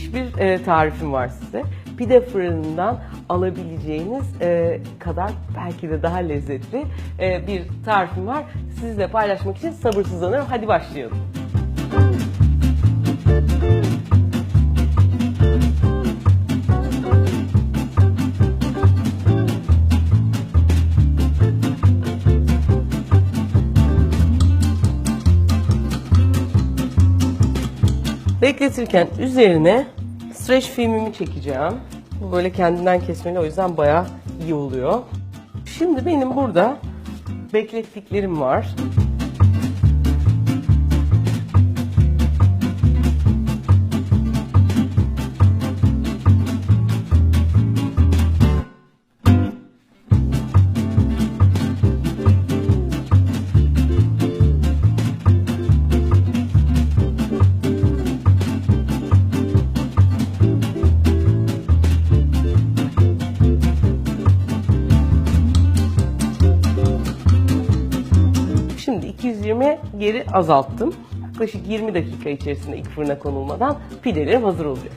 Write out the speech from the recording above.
müthiş bir e, tarifim var size. Pide fırınından alabileceğiniz e, kadar belki de daha lezzetli e, bir tarifim var. Sizle paylaşmak için sabırsızlanıyorum. Hadi başlayalım. Bekletirken üzerine streç filmimi çekeceğim. Bu böyle kendinden kesmeli o yüzden bayağı iyi oluyor. Şimdi benim burada beklettiklerim var. Şimdi 220 geri azalttım. Yaklaşık 20 dakika içerisinde ilk fırına konulmadan pidelerim hazır olacak.